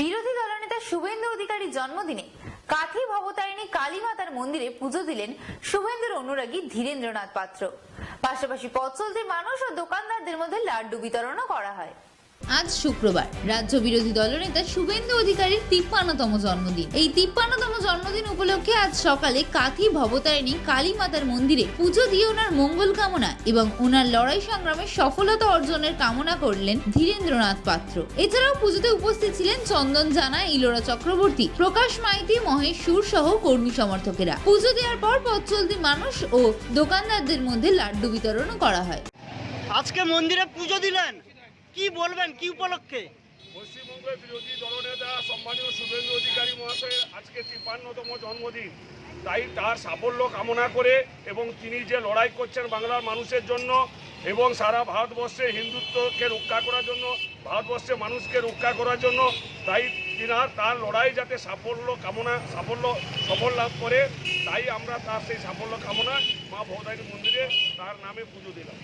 বিরোধী দলনেতা শুভেন্দু অধিকারীর জন্মদিনে কাথি ভবতারিণী কালীমাতার মন্দিরে পুজো দিলেন শুভেন্দুর অনুরাগী ধীরেন্দ্রনাথ পাত্র। পাশাপাশি পথচলতি মানুষ ও দোকানদারদের মধ্যে লাড্ডু বিতরণও করা হয়। আজ শুক্রবার রাজ্য বিরোধী দলনেতা শুভেন্দু অধিকারীর তিপ্পান্নতম জন্মদিন। এই তিপ্পান্নতম জন্মদিন উপলক্ষে আজ সকালে কাথি ভবতারিণী কালী মাতার মন্দিরে পুজো দিয়ে ওনার মঙ্গল কামনা এবং ওনার লড়াই সংগ্রামের সফলতা অর্জনের কামনা করলেন ধীরেন্দ্রনাথ পাত্র। এছাড়াও পুজোতে উপস্থিত ছিলেন চন্দন জানা ইলোরা চক্রবর্তী প্রকাশ মাইতি মহেশ সুর সহ কর্মী সমর্থকেরা। পুজো দেওয়ার পর পথ চলতি মানুষ ও দোকানদারদের মধ্যে লাড্ডু বিতরণও করা হয়। আজকে মন্দিরে পুজো দিলেন? কি বলবেন? কি উপলক্ষে? পশ্চিমবঙ্গের বিরোধী দলনেতা সম্মানীয় শুভেন্দু অধিকারী মহাশয়ের আজকে তিপ্পান্নতম জন্মদিন। তাই তার সাফল্য কামনা করে এবং তিনি যে লড়াই করছেন বাংলার মানুষের জন্য এবং সারা ভারতবর্ষে হিন্দুত্বকে রক্ষা করার জন্য, ভারতবর্ষে মানুষকে রক্ষা করার জন্য, তাই তিনার তার লড়াই যাতে সাফল্য কামনা, সাফল্য সফল লাভ করে, তাই আমরা তার সেই সাফল্য কামনা মা ভবতারিণী মন্দিরে তার নামে পুজো দিলাম।